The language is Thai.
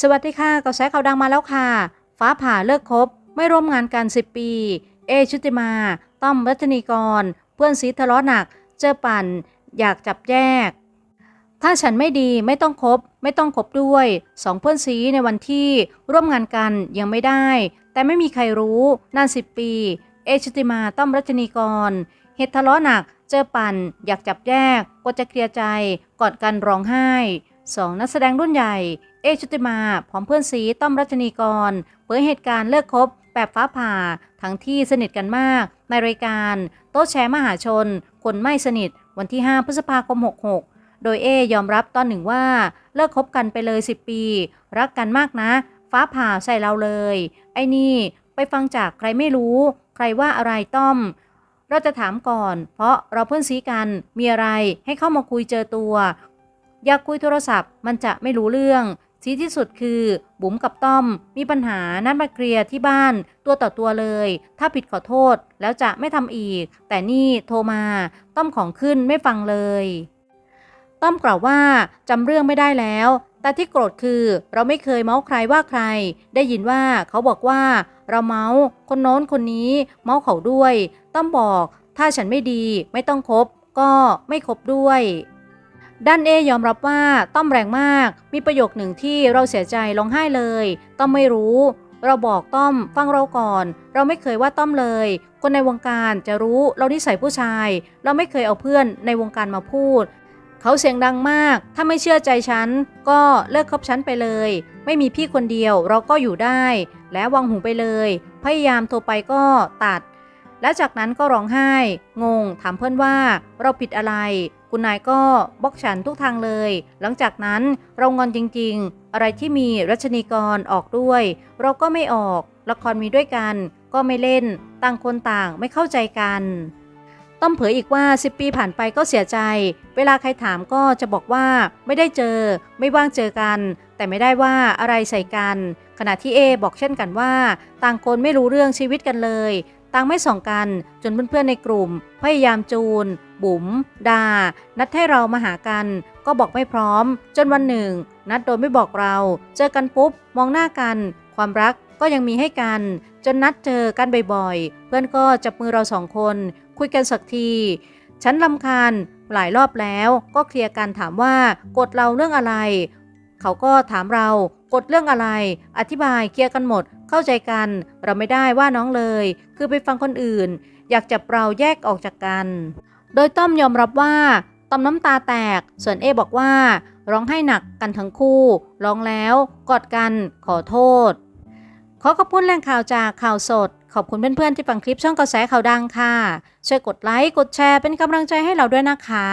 สวัสดีค่ะกระแสข่าวดังมาแล้วค่ะ ฟ้าผ่าเลิกคบ ไม่ร่วมงานกัน 10 ปี เอชุติมา ต้อมรัตนีกร เพื่อนสีทะเลาะหนัก เจอปั่น อยากจับแยก ถ้าฉันไม่ดีไม่ต้องคบ ไม่ต้องคบด้วยสองเพื่อนซีในวันที่ร่วมงานกันยังไม่ได้ แต่ไม่มีใครรู้นานสิบปี เอชุติมาต้อมรัชนีกร เหตุทะเลาะหนัก เจอปั่น อยากจับแยกก็จะเคลียร์ใจกอดกันร้องไห้ สองนักแสดงรุ่นใหญ่ เอชุติมา พร้อมเพื่อนซีต้อมรัชนีกร เผยเหตุการณ์เลิกคบ แบบฟ้าผ่า ทั้งที่สนิทกันมาก ในรายการ โต๊ะแชร์มหาชน คนไม่สนิท วันที่ 5 พฤษภาคม 66 โดยเอยอมรับตอนหนึ่งว่า เลิกคบกันไปเลย 10 ปี รักกันมากนะ ฟ้าผ่าใส่เราเลย ไอ้นี่ไปฟังจากใครไม่รู้ ใครว่าอะไรต้อมเราจะถามก่อน เพราะเราเพื่อนซีกัน มีอะไรให้เข้ามาคุยเจอตัว อยากคุยโทรศัพท์ มันจะไม่รู้เรื่องสีที่สุดคือบุ๋มกับต้อม มีปัญหานัดมาเคลียร์ที่บ้าน ตัวต่อตัวเลย ถ้าผิดขอโทษแล้วจะไม่ทำอีก แต่นี่โทรมาต้อมของขึ้นไม่ฟังเลย ต้อมกล่าวว่าจำเรื่องไม่ได้แล้ว แต่ที่โกรธคือเราไม่เคยเมาส์ใครว่าใคร ได้ยินว่าเขาบอกว่า เราเมาส์คนโน้นคนนี้ เมาส์เขาด้วย ต้อมบอก ถ้าฉันไม่ดีไม่ต้องคบ ก็ไม่คบด้วย ด้านเอยอมรับว่าต้อมแรงมาก มีประโยคหนึ่งที่เราเสียใจร้องไห้เลย ต้อมไม่รู้ เราบอกต้อมฟังเราก่อน เราไม่เคยว่าต้อมเลย คนในวงการจะรู้เรานิสัยผู้ชาย เราไม่เคยเอาเพื่อนในวงการมาพูด เขาเสียงดังมาก ถ้าไม่เชื่อใจฉัน ก็เลิกคบฉันไปเลย ไม่มีพี่คนเดียวเราก็อยู่ได้ และวางหูไปเลย พยายามโทรไปก็ตัด และจากนั้นก็ร้องไห้ งง ถามเพื่อนว่า เราผิดอะไร คุณนายก็บล็อกฉันทุกทางเลย หลังจากนั้นเรางอนจริงๆ อะไรที่มีรัชนีกรออกด้วย เราก็ไม่ออก ละครมีด้วยกัน ก็ไม่เล่น ต่างคนต่างไม่เข้าใจกัน ต้อมเผยอีกว่า 10 ปีผ่านไปก็เสียใจ เวลาใครถามก็จะบอกว่าไม่ได้เจอ ไม่ว่างเจอกัน แต่ไม่ได้ว่าอะไรใส่กัน ขณะที่เอบอกเช่นกันว่า ต่างคนไม่รู้เรื่องชีวิตกันเลย ต่างไม่ส่องกัน จนเพื่อนๆในกลุ่ม พยายามจูน บุ๋ม ดา นัดให้เรามาหากัน ก็บอกไม่พร้อม จนวันหนึ่ง นัดโดยไม่บอกเรา เจอกันปุ๊บ มองหน้ากัน ความรักก็ยังมีให้กัน จนนัดเจอกันบ่อยๆ เพื่อนก็จับมือเราสองคน คุยกันสักที ฉันลำคาญหลายรอบแล้ว ก็เคลียร์กันถามว่ากดเราเรื่องอะไร เขาก็ถามเรา กดเรื่องอะไร อธิบายเคลียร์กันหมด เข้าใจกัน เราไม่ได้ว่าน้องเลย คือไปฟังคนอื่น อยากจับเราแยกออกจากกัน โดยต้อมยอมรับว่าต้อมน้ำตาแตก ส่วนเอบอกว่า ร้องไห้หนักกันทั้งคู่ร้องแล้วกอดกันขอโทษ ขอขอบคุณแหล่งข่าวจากข่าวสด ขอบคุณเพื่อนๆที่ฟังคลิปช่องกระแสข่าวดังค่ะ ช่วยกดไลค์กดแชร์เป็นกำลังใจให้เราด้วยนะคะ